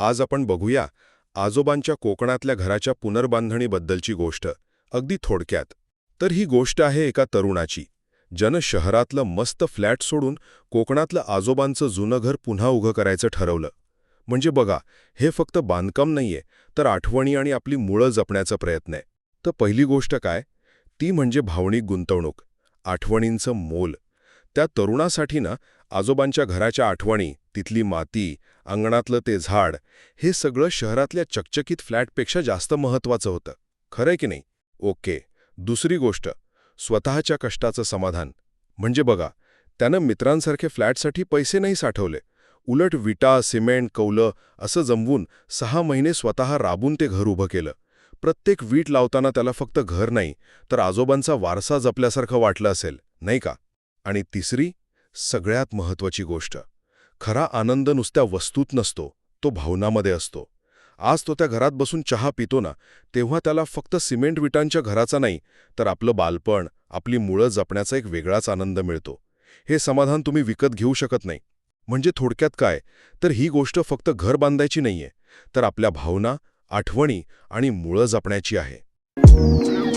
आज आपण बघूया आजोबांच्या कोकणातल्या घराच्या पुनर्बांधणीबद्दलची गोष्ट अगदी थोडक्यात. तर ही गोष्ट आहे एका तरुणाची. ज्यानं शहरातलं मस्त फ्लॅट सोडून कोकणातलं आजोबांचं जुनं घर पुन्हा उभं करायचं ठरवलं. म्हणजे बघा हे फक्त बांधकाम नाहीये तर आठवणी आणि आपली मुळं जपण्याचा प्रयत्न आहे. तर पहिली गोष्ट काय? ती म्हणजे भावनिक गुंतवणूक आठवणींचं मोल. त्या तरुणासाठी ना आजोबांच्या घराच्या आठवणी तिथली माती अंगणातलं ते झाड हे सगळं शहरातल्या चकचकीत फ्लॅटपेक्षा जास्त महत्वाचं होतं. खरंय की नाही? ओके. दुसरी गोष्ट स्वतःच्या कष्टाचं समाधान. म्हणजे बघा त्यानं मित्रांसारखे फ्लॅटसाठी पैसे नाही साठवले. उलट विटा सिमेंट कौलं असं जमवून सहा महिने स्वतः राबून ते घर उभं केलं. प्रत्येक वीट लावताना त्याला फक्त घर नाही तर आजोबांचा वारसा जपल्यासारखं वाटलं असेल नाही का? आणि तिसरी सगळ्यात महत्वाची गोष्ट. खरा आनंद नुसत्या वस्तूत नसतो तो भावनामध्ये असतो. आज तो त्या घरात बसून चहा पितो ना तेव्हा त्याला फक्त सिमेंट विटांच्या घराचा नाही तर आपलं बालपण आपली मुळं जपण्याचा एक वेगळाच आनंद मिळतो. हे समाधान तुम्ही विकत घेऊ शकत नाही. म्हणजे थोडक्यात काय? तर ही गोष्ट फक्त घर बांधायची नाहीये तर आपल्या भावना आठवणी आणि मुळं जपण्याची आहे.